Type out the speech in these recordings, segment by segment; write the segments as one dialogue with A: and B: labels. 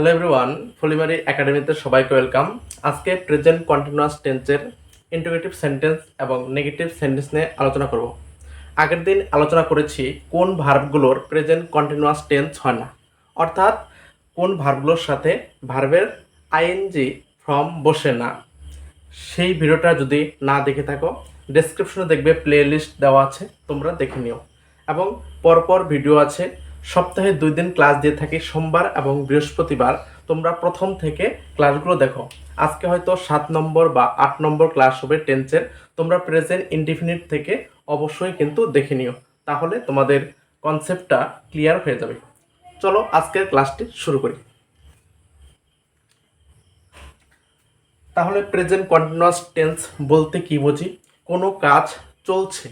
A: Hello everyone Falimari একাডেমিতে সবাইকে welcome আজকে প্রেজেন্ট কন্টিনিউয়াস টেন্সের ইন্টিগ্রেটিভ সেন্টেন্স এবং নেগেটিভ সেন্টেন্স নিয়ে আলোচনা করব। আগের দিন আলোচনা করেছি কোন ভার্বগুলোর প্রেজেন্ট কন্টিনিউয়াস টেন্স হয় না। অর্থাৎ কোন ভার্বগুলোর সাথে ভার্বের আইএনজি ফর্ম বসে না। সেই ভিডিওটা যদি না দেখে থাকো ডেসক্রিপশনে দেখবে প্লে লিস্ট দেওয়া আছে, তোমরা দেখে নিও। এবং পরপর ভিডিও আছে সপ্তাহে দুই দিন ক্লাস দিয়ে থাকি সোমবার এবং বৃহস্পতিবার। তোমরা প্রথম থেকে ক্লাসগুলো দেখো। আজকে হয়তো সাত নম্বর বা আট নম্বর ক্লাস হবে টেন্সের। তোমরা প্রেজেন্ট ইনডিফিনিট থেকে অবশ্যই কিন্তু দেখে নিও। তাহলে তোমাদের কনসেপ্টটা ক্লিয়ার হয়ে যাবে। চলো আজকের ক্লাসটি শুরু করি। তাহলে প্রেজেন্ট কন্টিনিউয়াস টেন্স বলতে কি বুঝি? কোনো কাজ চলছে।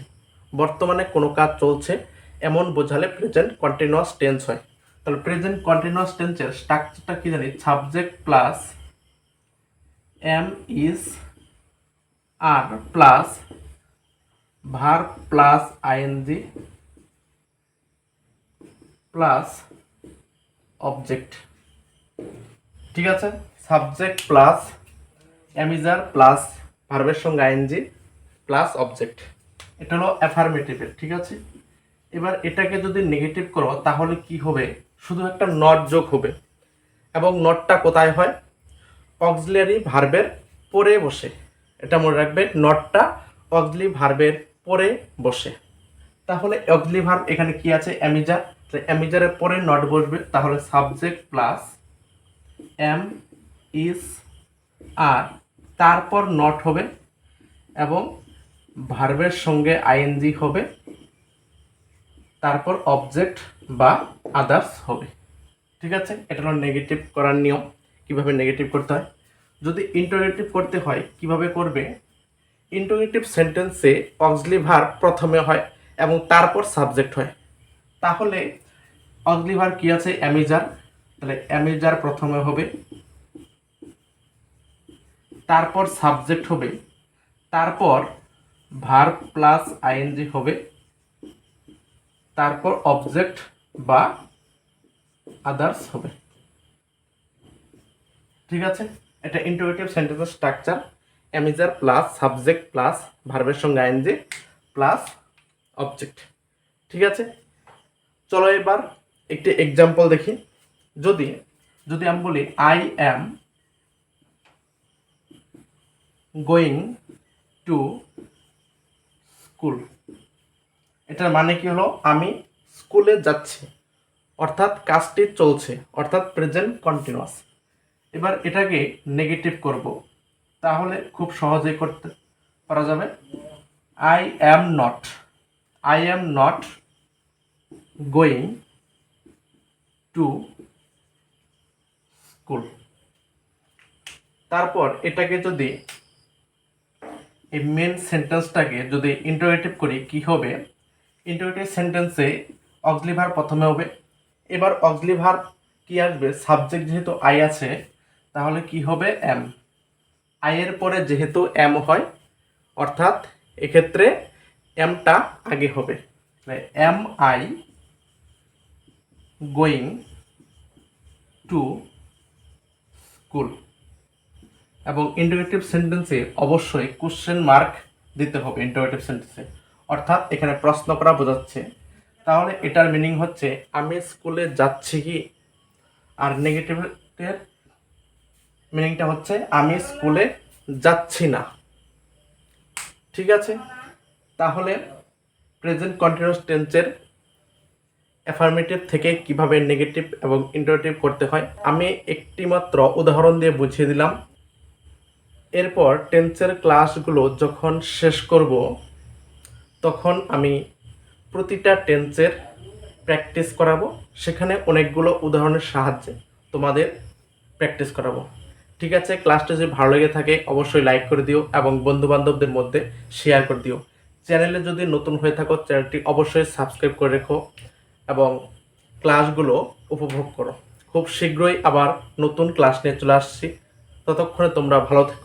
A: বর্তমানে কোনো কাজ চলছে। এমন বোঝালে প্রেজেন্ট কন্টিনিউয়াস টেন্স হয়। তাহলে প্রেজেন্ট কন্টিনিউয়াস টেন্সের স্ট্রাকচারটা কি জানি? Subject plus am is are plus verb plus ING plus object ঠিক আছে? সাবজেক্ট প্লাস অ্যামিজার প্লাস ভার্বের সঙ্গে আইএনজি প্লাস অবজেক্ট এটা হলো অ্যাফার্মেটিভের ঠিক আছে? এবার এটাকে যদি নেগেটিভ করো, তাহলে কি হবে? শুধু একটা নট যোগ হবে। এবং নটটা কোথায় হয়? অক্সিলারি ভার্বের পরে বসে। এটা মনে রাখবে নটটা অক্সলি ভার্বের পরে বসে। তাহলে অক্সলি ভার্ব এখানে কি আছে? অ্যামিজার অ্যামিজারের পরে নট বসবে। তাহলে subject plus am is are তারপর নট হবে এবং ভার্বের সঙ্গে আইএনজি হবে। তারপর অবজেক্ট বা আদার্স হবে। ঠিক আছে? এটা হলো নেগেটিভ করার নিয়ম। কীভাবে নেগেটিভ করতে হয়? যদি ইন্টারগেটিভ করতে হয়, কীভাবে করবে? ইন্টারগেটিভ সেন্টেন্সে অক্সলি ভার্ব প্রথমে হয় এবং তারপর সাবজেক্ট হয়। তাহলে অক্সলি ভার্ব কি আছে? অ্যামিজার তাহলে অ্যামিজার প্রথমে হবে, তারপর সাবজেক্ট হবে, তারপর ভার্ব প্লাস আইএনজি হবে তারপর অবজেক্ট বা আদার্স হবে। ঠিক আছে? এটা ইন্টারোগেটিভ সেন্টেন্সের structure am is are plus subject plus ভার্বের সঙ্গে আইএনজি প্লাস অবজেক্ট ঠিক আছে? চলো এবার একটি এক্সাম্পল দেখি। যদি যদি আমি বলি I am going to school এটার মানে কি হলো? আমি স্কুলে যাচ্ছি। অর্থাৎ কাজটি চলছে। অর্থাৎ প্রেজেন্ট কন্টিনিউয়াস এবার এটাকে নেগেটিভ করব। তাহলে খুব সহজেই করতে পারা যাবে। I am not I am not going to school তারপর এটাকে যদি এই মেন সেন্টেন্সটাকে যদি ইন্টারোগেটিভ করি, কি হবে? ইন্টারোগেটিভ সেন্টেন্সে অক্সলি ভার্ব প্রথমে হবে। এবার অক্সলি ভার্ব কি আসবে? সাবজেক্ট যেহেতু আই আছে, তাহলে কি হবে? এম আই এর পরে যেহেতু এম হয়, অর্থাৎ এক্ষেত্রে এমটা আগে হবে। Am I going to school এবং ইন্টারোগেটিভ সেন্টেন্সে অবশ্যই কোশ্চেন মার্ক দিতে হবে ইন্টারোগেটিভ সেন্টেন্সে। অর্থাৎ এখানে প্রশ্ন করা বোঝাচ্ছে। তাহলে এটার মিনিং হচ্ছে, আমি স্কুলে যাচ্ছি কি? আর নেগেটিভের মিনিংটা হচ্ছে, আমি স্কুলে যাচ্ছি না। ঠিক আছে? তাহলে প্রেজেন্ট কন্টিনিউয়াস টেন্সের অ্যাফার্মেটিভ থেকে কীভাবে নেগেটিভ এবং ইন্টারেটিভ করতে হয়, আমি একটি মাত্র উদাহরণ দিয়ে বুঝিয়ে দিলাম। এরপর টেন্সের ক্লাসগুলো যখন শেষ করব তখন আমি প্রতিটা টেন্সের প্র্যাকটিস করাবো। সেখানে অনেকগুলো উদাহরণের সাহায্যে তোমাদের প্র্যাকটিস করাবো। ঠিক আছে, ক্লাসটা যদি ভালো লেগে থাকে অবশ্যই লাইক করে দিও এবং বন্ধু বান্ধবদের মধ্যে শেয়ার করে দিও। চ্যানেলে যদি নতুন হয়ে থাকো, চ্যানেলটি অবশ্যই সাবস্ক্রাইব করে রেখো এবং ক্লাসগুলো উপভোগ করো। খুব শীঘ্রই আবার নতুন ক্লাস নিয়ে চলে আসছি। ততক্ষণে তোমরা ভালো থেকো।